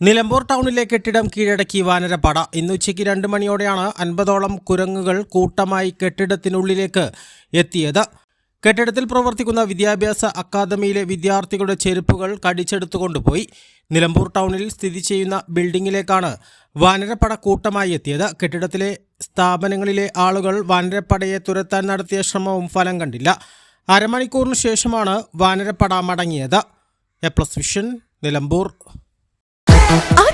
Nilambur ടൗണിലെ കെട്ടിടം കീഴടക്കി വാനരപ്പട ഇന്ന് ഉച്ചയ്ക്ക് രണ്ട് മണിയോടെയാണ് അൻപതോളം കുരങ്ങുകൾ കൂട്ടമായി കെട്ടിടത്തിനുള്ളിലേക്ക് എത്തിയത്. കെട്ടിടത്തിൽ പ്രവർത്തിക്കുന്ന വിദ്യാഭ്യാസ അക്കാദമിയിലെ വിദ്യാർത്ഥികളുടെ ചെരുപ്പുകൾ കടിച്ചെടുത്തുകൊണ്ടുപോയി. നിലമ്പൂർ ടൗണിൽ സ്ഥിതി ചെയ്യുന്ന ബിൽഡിംഗിലേക്കാണ് വാനരപ്പട കൂട്ടമായി എത്തിയത്. കെട്ടിടത്തിലെ സ്ഥാപനങ്ങളിലെ ആളുകൾ വാനരപ്പടയെ തുരത്താൻ നടത്തിയ ശ്രമവും ഫലം കണ്ടില്ല. അരമണിക്കൂറിന് ശേഷമാണ് വാനരപ്പട മടങ്ങിയത്. A plus vision Nilambur.